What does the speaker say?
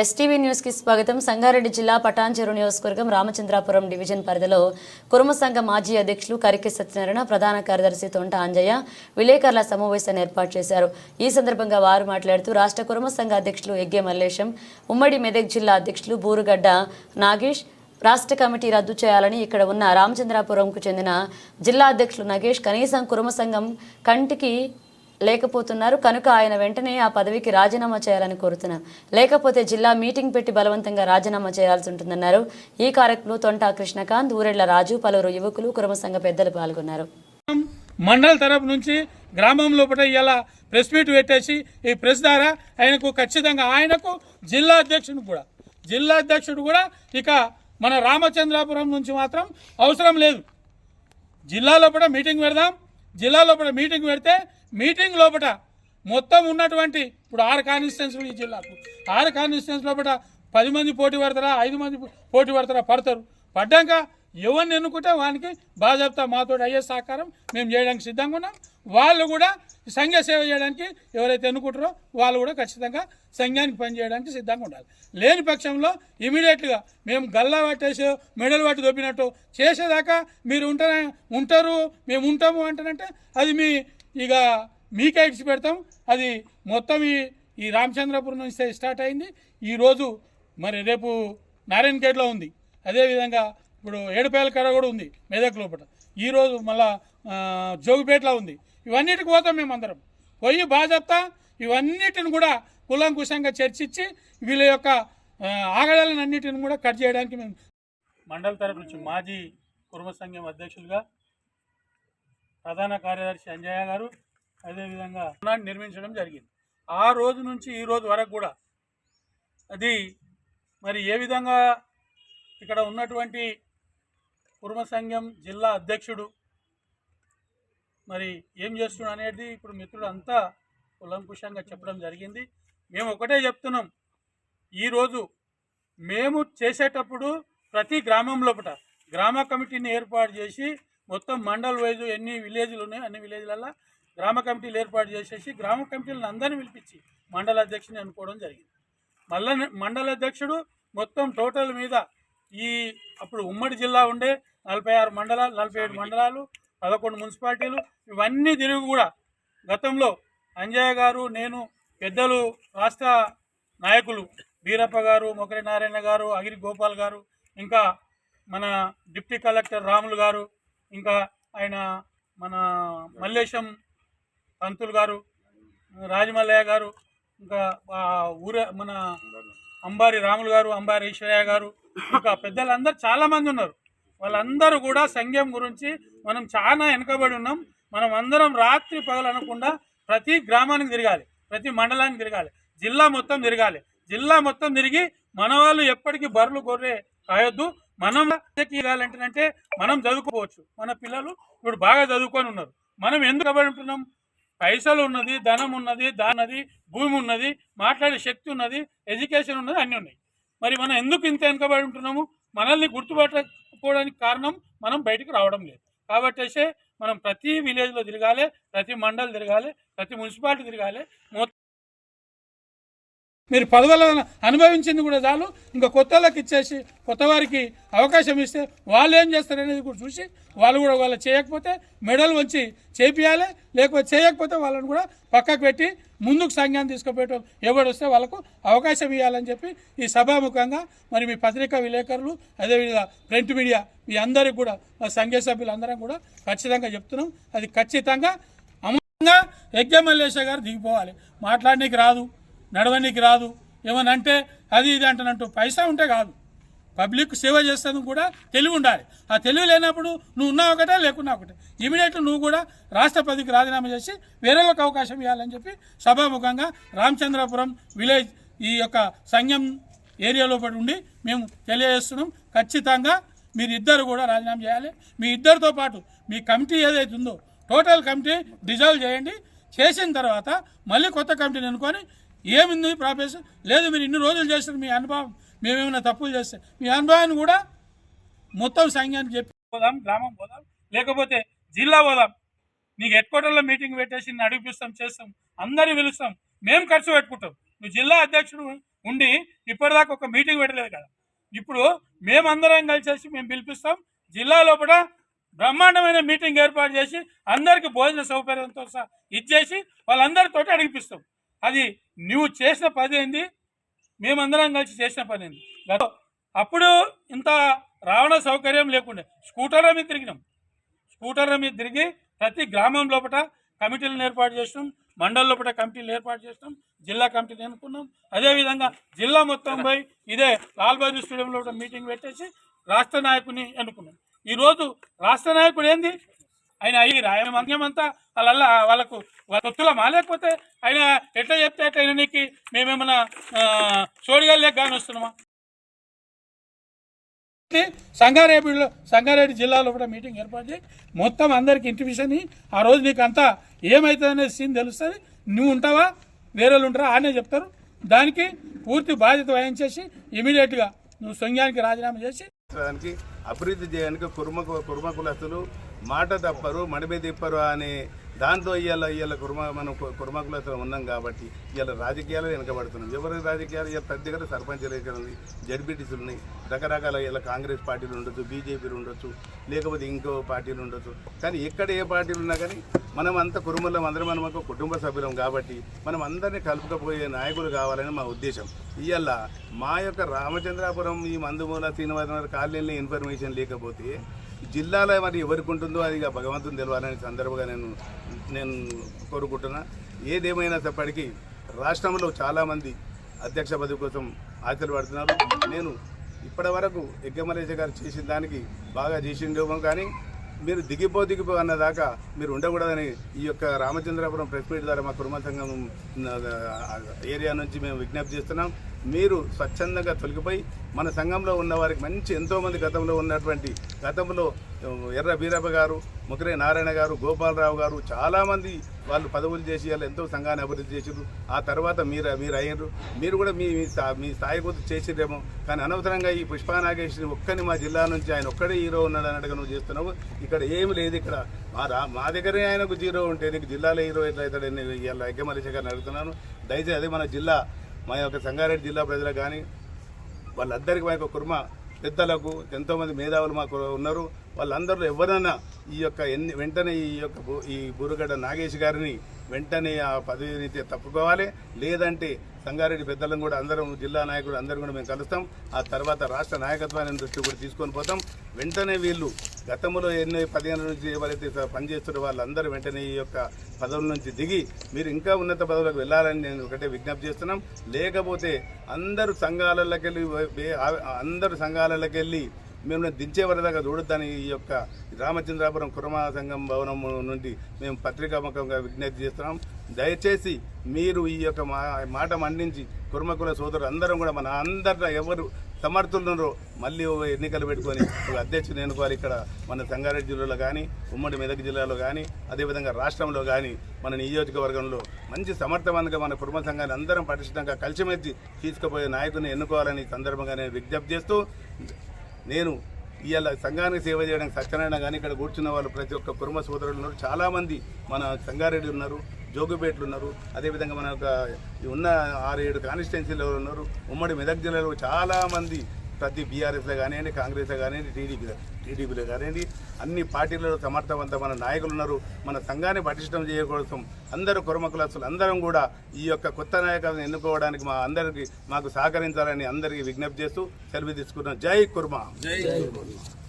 STV న్యూస్కి స్వాగతం. సంగారెడ్డి జిల్లా పటాన్చెరు నియోజకవర్గం రామచంద్రాపురం డివిజన్ పరిధిలో కురుమ సంఘ మాజీ అధ్యక్షులు కరికి సత్యనారాయణ ప్రధాన కార్యదర్శి తొంట అంజయ్య విలేకరుల సమావేశాన్ని ఏర్పాటు చేశారు. ఈ సందర్భంగా వారు మాట్లాడుతూ రాష్ట్ర కురుమ సంఘ అధ్యక్షులు ఎగ్గే మల్లేశం ఉమ్మడి మెదక్ జిల్లా అధ్యక్షులు బూరుగడ్డ నాగేష్ రాష్ట్ర కమిటీ రద్దు చేయాలని ఇక్కడ ఉన్న రామచంద్రాపురంకు చెందిన జిల్లా అధ్యక్షులు నగేష్ కనీసం కురుమ సంఘం కంటికి లేకపోతున్నారు. కనుక ఆయన వెంటనే ఆ పదవికి రాజీనామా చేయాలని కోరుతున్నారు లేకపోతే జిల్లా మీటింగ్ పెట్టి బలవంతంగా రాజీనామా చేయాల్సి ఉంటుందన్నారు ఈ కార్యక్రమంలో తొంటా కృష్ణకాంత్ ఊరెళ్ళ రాజు పలువురు యువకులు కురుమ సంఘ పెద్దలు పాల్గొన్నారు. మండల తరపు నుంచి గ్రామం లోపల ఇలా ప్రెస్ మీట్ పెట్టేసి ఈ ప్రెస్ ద్వారా ఆయనకు ఖచ్చితంగా ఆయనకు జిల్లా అధ్యక్షుడు కూడా జిల్లా అధ్యక్షుడు కూడా ఇక మన రామచంద్రాపురం నుంచి మాత్రం అవసరం లేదు. జిల్లా లోపల మీటింగ్ పెడదాం. జిల్లా లోపల మీటింగ్ పెడితే మీటింగ్ లోపల మొత్తం ఉన్నటువంటి ఇప్పుడు ఆరు కాన్స్టిట్యున్సీలు ఈ జిల్లాకు. ఆరు కాన్స్టిట్యున్సీ లోపల పది మంది పోటీ పడతారా? ఐదు మంది పోటీ పడతారా? పడతారు. పడ్డాక ఎవరిని ఎన్నుకుంటే వానికి బాజాబ్తా మాతో అయ్యే సహకారం మేము చేయడానికి సిద్ధంగా ఉన్నాం. వాళ్ళు కూడా సంఘ సేవ చేయడానికి ఎవరైతే ఎన్నుకుంటారో వాళ్ళు కూడా ఖచ్చితంగా సంఘానికి పనిచేయడానికి సిద్ధంగా ఉండాలి. లేని పక్షంలో ఇమీడియట్గా మేము గల్లా పట్టేసి మెడల్ పట్టి దొబ్బినట్టు చేసేదాకా మీరు ఉంటారా ఉంటారు మేము ఉంటాము అంటారంటే అది మీ ఇక మీకే ఇడిచి పెడతాం. అది మొత్తం ఈ ఈ రామచంద్రపురం నుంచి స్టార్ట్ అయింది. ఈరోజు మరి రేపు నారాయణ గేట్లో ఉంది. అదేవిధంగా ఇప్పుడు ఏడుపేల కడ కూడా ఉంది మెదక్ లోపల. ఈరోజు మళ్ళా ఆ, జోగిపేటలో ఉంది. ఇవన్నిటికి పోతాం మేము అందరం. పోయి బాజప్తా ఇవన్నిటిని కూడా కులంకుశంగా చర్చించి వీళ్ళ యొక్క ఆగడాలను అన్నిటిని కూడా కట్ చేయడానికి మేము మండల తరపు నుంచి మాజీ కుర్మ సంఘం అధ్యక్షులుగా ప్రధాన కార్యదర్శి అంజయ్య గారు అదేవిధంగా నిర్మించడం జరిగింది. ఆ రోజు నుంచి ఈ రోజు వరకు కూడా అది మరి ఏ విధంగా ఇక్కడ ఉన్నటువంటి కుర్మ సంఘం జిల్లా అధ్యక్షుడు. మరి ఏం చేస్తున్నాడు అనేది ఇప్పుడు మిత్రుడు అంతా కులంకుశంగా చెప్పడం జరిగింది. మేము ఒకటే చెప్తున్నాం. ఈరోజు మేము చేసేటప్పుడు ప్రతి గ్రామం లోపల గ్రామ కమిటీని ఏర్పాటు చేసి మొత్తం మండల్ వైజు ఎన్ని విలేజ్లు ఉన్నాయో అన్ని విలేజ్లలో గ్రామ కమిటీలు ఏర్పాటు చేసేసి గ్రామ కమిటీలను అందరినీ పిలిపించి మండల అధ్యక్షుని అనుకోవడం జరిగింది. మల్ల మండల అధ్యక్షుడు మొత్తం టోటల్ మీద ఈ అప్పుడు ఉమ్మడి జిల్లా ఉండే నలభై ఆరు మండలాలు నలభై ఏడు మండలాలు పదకొండు మున్సిపాలిటీలు ఇవన్నీ తిరిగి కూడా గతంలో అంజయ్య గారు నేను పెద్దలు రాష్ట్ర నాయకులు వీరప్ప గారు మొకరి నారాయణ గారు అగిరి గోపాల్ గారు ఇంకా మన డిప్టీ కలెక్టర్ రాములు గారు ఇంకా ఆయన మన మల్లేశం పంతులు గారు రాజమల్లయ్య గారు ఇంకా ఊర మన అంబారి రాములు గారు అంబారి ఈశ్వరయ్య గారు ఇంకా పెద్దలందరూ చాలా మంది ఉన్నారు. వాళ్ళందరూ కూడా సంఘం గురించి మనం చాలా వెనుకబడి ఉన్నాం. మనం అందరం రాత్రి పగలు అనకుండా ప్రతి గ్రామానికి తిరగాలి ప్రతి మండలానికి తిరగాలి జిల్లా మొత్తం తిరగాలి. జిల్లా మొత్తం తిరిగి మన వాళ్ళు ఎప్పటికీ బర్రెలు గొర్రె కాయొద్దు. మనం అంటే మనం చదువుకోవచ్చు. మన పిల్లలు ఇప్పుడు బాగా చదువుకొని ఉన్నారు. మనం ఎందుకు ఉంటున్నాం? పైసలు ఉన్నది ధనం ఉన్నది దానది భూమి ఉన్నది మాట్లాడే శక్తి ఉన్నది ఎడ్యుకేషన్ ఉన్నది అన్నీ ఉన్నాయి. మరి మనం ఎందుకు ఇంత వెనుకబడి ఉంటున్నాము? మనల్ని గుర్తుపట్టకపోవడానికి కారణం మనం బయటకు రావడం లేదు. కాబట్టి మనం ప్రతి విలేజ్లో తిరగాలి ప్రతి మండల్ తిరగాలి ప్రతి మున్సిపాలిటీ తిరగాలి మొత్తం మీరు పదవులను అనుభవించింది కూడా చాలు. ఇంకా కొత్త వాళ్ళకి ఇచ్చేసి కొత్త వారికి అవకాశం ఇస్తే వాళ్ళు ఏం చేస్తారనేది కూడా చూసి వాళ్ళు కూడా వాళ్ళు చేయకపోతే మెడల్ వంచి చేపియాలి. లేకపోతే చేయకపోతే వాళ్ళని కూడా పక్కకు పెట్టి ముందుకు సంఘాన్ని తీసుకుపోయేటోళ్ళు ఎవరు వస్తే వాళ్ళకు అవకాశం ఇవ్వాలని చెప్పి ఈ సభాముఖంగా మరి మీ పత్రికా విలేకరులు అదేవిధంగా ప్రింట్ మీడియా మీ అందరికి కూడా మా సంఘ సభ్యులందరం కూడా ఖచ్చితంగా చెప్తున్నాం. అది ఖచ్చితంగా అమలంగా యజ్ఞమల్లేశ గారు దిగిపోవాలి. మాట్లాడడానికి రాదు. నడవనీకి రాదు. ఏమని అంటే అది ఇది అంటానంటూ పైసా ఉంటే కాదు. పబ్లిక్ సేవ చేస్తాను కూడా తెలివి ఉండాలి. ఆ తెలివి లేనప్పుడు నువ్వు ఉన్నా ఒకటే లేకున్నా ఒకటే. ఇమీడియట్లీ నువ్వు కూడా రాష్ట్రపతికి రాజీనామా చేసి వేరేళ్ళకి అవకాశం ఇవ్వాలని చెప్పి సభాముఖంగా రామచంద్రపురం విలేజ్ ఈ యొక్క సంఘం ఏరియాలో పడి ఉండి మేము తెలియజేస్తున్నాం. ఖచ్చితంగా మీరు ఇద్దరు కూడా రాజీనామా చేయాలి. మీ ఇద్దరితో పాటు మీ కమిటీ ఏదైతే ఉందో టోటల్ కమిటీ డిజాల్వ్ చేయండి. చేసిన తర్వాత మళ్ళీ కొత్త కమిటీని అనుకొని ఏమింది ప్రాఫెసర్ లేదు మీరు ఇన్ని రోజులు చేస్తారు మీ అనుభవం. మేమేమైనా తప్పులు చేస్తే మీ అనుభవాన్ని కూడా మొత్తం సంఘానికి చెప్పి పోదాం గ్రామం పోదాం లేకపోతే జిల్లా పోదాం. నీకు హెడ్ క్వార్టర్లో మీటింగ్ పెట్టేసి నడిపిస్తాం చేస్తాం అందరినీ పిలుస్తాం. మేము ఖర్చు పెట్టుకుంటాం. నువ్వు జిల్లా అధ్యక్షుడు ఉండి ఇప్పటిదాకా ఒక మీటింగ్ పెట్టలేదు కదా. ఇప్పుడు మేమందరం కలిసేసి మేము పిలిపిస్తాం. జిల్లా లోపల బ్రహ్మాండమైన మీటింగ్ ఏర్పాటు చేసి అందరికీ భోజన సౌకర్యంతో సహా ఇచ్చేసి వాళ్ళందరితోటి అడిగిపిస్తాం. అది నువ్వు చేసిన పదేంది ఏంది? మేమందరం కలిసి చేసిన పని ఏంది? గత- అప్పుడు ఇంత రవాణా సౌకర్యం లేకుండే. స్కూటర్ల మీద తిరిగినాం. స్కూటర్ల మీద తిరిగి ప్రతి గ్రామం లోపల కమిటీలను ఏర్పాటు చేసినాం. మండల లోపల కమిటీలు ఏర్పాటు చేసినాం. జిల్లా కమిటీని ఎన్నుకున్నాం. అదేవిధంగా జిల్లా మొత్తం పోయి ఇదే లాల్ బహదూర్ స్టేడియం లోపల మీటింగ్ పెట్టేసి రాష్ట్ర నాయకుని ఎన్నుకున్నాం. ఈరోజు రాష్ట్ర నాయకుడు ఏంది? ఆయన అయ్యి ఆయన మంత్యమంతా వాళ్ళ వాళ్ళకు వాళ్ళ తొత్తుల మాలేకపోతే ఆయన ఎట్లా చెప్తే ఆయన నీకు మేమేమన్నా సోడిగాలేక కానీ వస్తున్నామా? సంగారెడ్డిలో సంగారెడ్డి జిల్లాలో కూడా మీటింగ్ ఏర్పాటు చేయి. మొత్తం అందరికి ఇంటిమిషన్ ఆ రోజు నీకు అంతా ఏమవుతుంది అనే సీన్ తెలుస్తుంది. నువ్వు ఉంటావా? వేరే వాళ్ళు ఉంటారా? ఆనే చెప్తారు. దానికి పూర్తి బాధ్యత వహించేసి ఇమీడియట్గా నువ్వు సంఘానికి రాజీనామా చేసి దానికి అభివృద్ధి చేయడానికి కుర్మ కుర్మ కులస్తులు మాట తప్పరు మడిమే తిప్పరు అనే దాంతో ఇవాళ ఇవాళ కుర్మ మనం కుర్మకులతో ఉన్నాం కాబట్టి ఇవాళ రాజకీయాలు వెనకబడుతున్నాం. ఎవరి రాజకీయాలు? ఇవాళ పెద్ద దగ్గర సర్పంచ్ ఎన్నికలు ఉంది జడ్పీటీసీలు ఉన్నాయి రకరకాల ఇలా కాంగ్రెస్ పార్టీలు ఉండొచ్చు బీజేపీలు ఉండొచ్చు లేకపోతే ఇంకో పార్టీలు ఉండొచ్చు. కానీ ఎక్కడ ఏ పార్టీలు ఉన్నా కానీ మనం అంత కుటుంబంలో అందరం మనం ఒక కుటుంబ సభ్యులం కాబట్టి మనం అందరినీ కలుపుకపోయే నాయకులు కావాలని మా ఉద్దేశం. ఇవాళ మా యొక్క రామచంద్రాపురం ఈ మందుమూల శ్రీనివాస కాలనీలో ఇన్ఫర్మేషన్ లేకపోతే జిల్లాలో మరి ఎవరికి ఉంటుందో అది భగవంతుని తెలవాలని సందర్భంగా నేను నేను కోరుకుంటున్నా. ఏదేమైనప్పటికీ రాష్ట్రంలో చాలామంది అధ్యక్ష పదవి కోసం ఆశలు పడుతున్నారు. నేను ఇప్పటి వరకు ఎగ్గమలేజ గారు చేసిన దానికి బాగా చేసిండేమో కానీ మీరు దిగిపో దిగిపో అన్నదాకా మీరు ఉండకూడదని ఈ యొక్క రామచంద్రాపురం ప్రెస్ మీట్ ద్వారా మా కుటుంబ సంఘం ఏరియా నుంచి మేము విజ్ఞప్తి చేస్తున్నాం. మీరు స్వచ్ఛందంగా తొలగిపోయి మన సంఘంలో ఉన్న వారికి మంచి ఎంతోమంది గతంలో ఉన్నటువంటి గతంలో ఎర్ర వీరప్ప గారు ముఖరే నారాయణ గారు గోపాలరావు గారు చాలామంది వాళ్ళు పదవులు చేసి వాళ్ళు ఎంతో సంఘాన్ని అభివృద్ధి చేసారు ఆ తర్వాత మీరు మీరు అయ్యారు మీరు కూడా మీ మీ స్థాయి కొద్ది చేసిరేమో కానీ అనవసరంగా ఈ పుష్పా నాగేశ్వరి ఒక్కని మా జిల్లా నుంచి ఆయన ఒక్కడే హీరో ఉన్నాడు అన్నట్టుగా నువ్వు చేస్తున్నావు. ఇక్కడ ఏమి లేదు ఇక్కడ. మా మా దగ్గరే ఆయనకు జీరో ఉంటే నీకు జిల్లాలో హీరో ఎట్లా అవుతాడని ఇవాళ ఐక్యమలేశ గారిని అడుగుతున్నాను. దయచేసి అదే మన జిల్లా మా యొక్క సంగారెడ్డి జిల్లా ప్రజలకు కానీ వాళ్ళందరికీ మా యొక్క కుర్మ పెద్దలకు ఎంతోమంది మేధావులు మాకు ఉన్నారు. వాళ్ళందరూ ఎవరైనా ఈ యొక్క ఎన్ని వెంటనే ఈ యొక్క ఈ బూరుగడ్డ నాగేష్ గారిని వెంటనే ఆ పదవిని తప్పుకోవాలి. లేదంటే సంగారెడ్డి పెద్దలను కూడా అందరం జిల్లా నాయకులు అందరం కూడా మేము కలుస్తాం. ఆ తర్వాత రాష్ట్ర నాయకత్వాన్ని దృష్టి కూడా తీసుకొని పోతాం. వెంటనే వీళ్ళు గతంలో ఎన్నో పదిహేను నుంచి ఎవరైతే పనిచేస్తున్న వాళ్ళందరూ వెంటనే ఈ యొక్క పదవుల నుంచి దిగి మీరు ఇంకా ఉన్నత పదవులకు వెళ్ళాలని నేను ఒకటే విజ్ఞప్తి చేస్తున్నాం. లేకపోతే అందరూ సంఘాలలోకి వెళ్ళి అందరు సంఘాలలోకి వెళ్ళి మేము దించే వరదాకా చూడొద్దని ఈ యొక్క రామచంద్రాపురం కురమా సంఘం భవనం నుండి మేము పత్రికాముఖంగా విజ్ఞప్తి చేస్తున్నాం. దయచేసి మీరు ఈ యొక్క మా మాట మండించి కుర్మకుల సోదరులు అందరం కూడా మన అందరిలో ఎవరు సమర్థులున్నారో. మళ్ళీ ఎన్నికలు పెట్టుకొని ఒక అధ్యక్షుని ఎన్నుకోవాలి ఇక్కడ మన సంగారెడ్డి జిల్లాలో కానీ ఉమ్మడి మెదక్ జిల్లాలో కానీ అదేవిధంగా రాష్ట్రంలో కానీ మన నియోజకవర్గంలో మంచి సమర్థవంతంగా మన కుటుంబ సంఘాన్ని అందరం పటిష్టంగా కలిసిమెచ్చి తీసుకుపోయే నాయకుని ఎన్నుకోవాలని సందర్భంగా నేను విజ్ఞప్తి చేస్తూ నేను ఇవాళ సంఘానికి సేవ చేయడానికి సత్యనారాయణ కానీ ఇక్కడ కూర్చున్న వాళ్ళు ప్రతి ఒక్క కుటుంబ సోదరులు ఉన్నారు. చాలామంది మన సంగారెడ్డి ఉన్నారు. జోగుపేటలు ఉన్నారు. అదేవిధంగా మన యొక్క ఉన్న ఆరు ఏడు కాన్స్టిట్యున్సీలో ఉన్నారు. ఉమ్మడి మెదక్ జిల్లాలో చాలామంది ప్రతి బీఆర్ఎస్లో కానివ్వండి కాంగ్రెస్లో కానివ్వండి టీడీపీ టీడీపీలో కానివ్వండి అన్ని పార్టీలలో సమర్థవంతమైన నాయకులు ఉన్నారు. మన సంఘాన్ని పటిష్టం చేయకోసం అందరూ కురమకులస్తులు అందరం కూడా ఈ యొక్క కొత్త నాయకులను ఎన్నుకోవడానికి మా అందరికీ మాకు సహకరించాలని అందరికీ విజ్ఞప్తి చేస్తూ సెలవు తీసుకున్నాం జై కుర్మా.